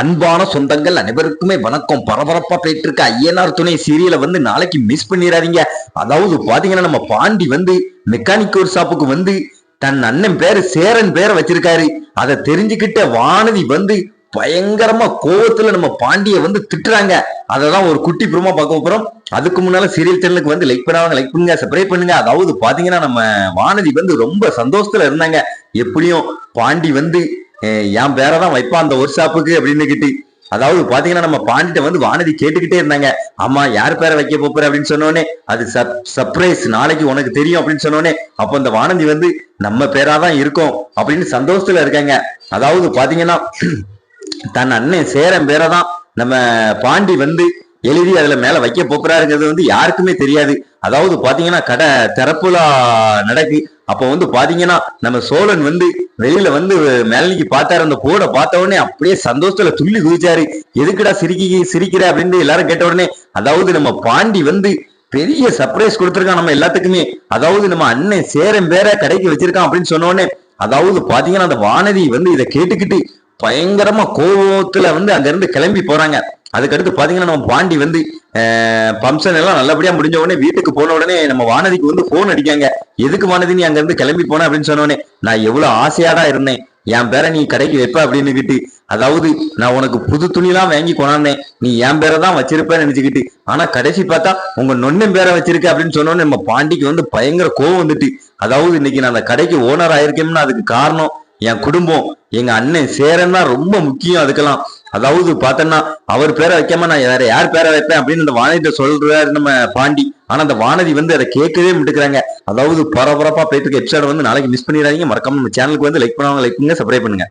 அன்பான சொந்தங்கள் அனைவருக்குமே வணக்கம். பரபரப்பா போயிட்டு இருக்க ஐயனார் துணை சீரியலை வந்து நாளைக்கு மிஸ் பண்ணிடாதீங்க அதாவது பாத்தீங்கன்னா நம்ம பாண்டி வந்து மெக்கானிக் ஒரு ஷாப்புக்கு வந்து தன் அண்ணன் பேரு சேரன் பேரை வச்சிருக்காரு. அதை தெரிஞ்சுக்கிட்ட வானதி வந்து பயங்கரமா கோவத்துல நம்ம பாண்டிய வந்து திட்டுறாங்க. அததான் ஒரு குட்டி புறமா பார்க்க போறோம். அதுக்கு முன்னால சீரியல் சேனலுக்கு வந்து லைக் பண்ணாங்க லைக் பண்ணுங்க சப்ஸ்கிரைப் பண்ணுங்க. அதாவது பாத்தீங்கன்னா நம்ம வானதி வந்து ரொம்ப சந்தோஷத்துல இருந்தாங்க. எப்படியும் பாண்டி வந்து என் பேரை தான் வைப்பான் அந்த ஒர்க் ஷாப்புக்கு அப்படின்னு கிட்டு. அதாவது பாத்தீங்கன்னா நம்ம பாண்டிட்ட வந்து வானதி கேட்டுக்கிட்டே இருந்தாங்க. அம்மா யார் பேரை வைக்க போற அப்படின்னு சொன்னோடனே அது சர்ப்ரைஸ் நாளைக்கு உனக்கு தெரியும் அப்படின்னு சொன்னோடனே அப்போ அந்த வானதி வந்து நம்ம பேராதான் இருக்கும் அப்படின்னு சந்தோஷத்துல இருக்காங்க. அதாவது பாத்தீங்கன்னா தன் அண்ணன் சேரன் பேரை தான் நம்ம பாண்டி வந்து எழுதி அதுல மேல வைக்க போகிறாருங்கிறது வந்து யாருக்குமே தெரியாது. அதாவது பாத்தீங்கன்னா கடை திறப்புலா நடக்கு. அப்ப வந்து பாத்தீங்கன்னா நம்ம சோழன் வந்து வெளியில வந்து மேலனிக்கு பார்த்தாரு. அந்த போட பார்த்த உடனே அப்படியே சந்தோஷத்துல துள்ளி குதிச்சாரு. எதுக்குடா சிரிக்கி சிரிக்கிற அப்படின்னு எல்லாரும் கேட்ட உடனே அதாவது நம்ம பாண்டி வந்து பெரிய சர்ப்ரைஸ் கொடுத்துருக்கான் நம்ம எல்லாத்துக்குமே. அதாவது நம்ம அண்ணன் சேரன் பேர கடைக்கு வச்சிருக்கான் அப்படின்னு சொன்ன உடனே அதாவது பாத்தீங்கன்னா அந்த வானதி வந்து இதை கேட்டுக்கிட்டு பயங்கரமா கோபத்துல வந்து அங்க இருந்து கிளம்பி போறாங்க. அதுக்கடுத்து பாத்தீங்கன்னா நம்ம பாண்டி வந்து பம்சன் எல்லாம் நல்லபடியா முடிஞ்ச உடனே வீட்டுக்கு போன உடனே நம்ம வானதிக்கு வந்து போன் அடிக்காங்க. எதுக்கு வானதி நீ அங்க இருந்து கிளம்பி போன அப்படின்னு சொன்னோடனே நான் எவ்வளவு ஆசையாடா இருந்தேன். என் பேரை நீ கடைக்கு வைப்ப அப்படின்னுக்கிட்டு அதாவது நான் உனக்கு புது துணிலாம் வாங்கி கொண்டாந்தேன். நீ என் பேரை தான் வச்சிருப்பேன்னு நினைச்சுக்கிட்டு ஆனா கடைசி பார்த்தா உங்க நொண்ணன் பேரை வச்சிருக்க அப்படின்னு சொன்னோன்னே நம்ம பாண்டிக்கு வந்து பயங்கர கோவம் வந்துட்டு அதாவது இன்னைக்கு நான் அந்த கடைக்கு ஓனர் ஆயிருக்கேன்னா அதுக்கு காரணம் என் குடும்பம் எங்க அண்ணன் சேரன் தான் ரொம்ப முக்கியம் அதுக்கெல்லாம். அதாவது பார்த்தோன்னா அவர் பேரை வைக்காம நான் வேற யார் பேரை வைப்பேன் அப்படின்னு அந்த வானதிட்ட சொல்றாரு நம்ம பாண்டி. ஆனா அந்த வானதி வந்து அதை கேட்கவே விட்டுக்கிறாங்க அதாவது பரபரப்பா போயிட்டு இருக்க எபிசோட வந்து நாளைக்கு மிஸ் பண்ணிடாதீங்க. மறக்காம நம்ம சேனலுக்கு வந்து லைக் பண்ணுவாங்க லைக் பண்ணுங்க சப்ஸ்கிரைப் பண்ணுங்க.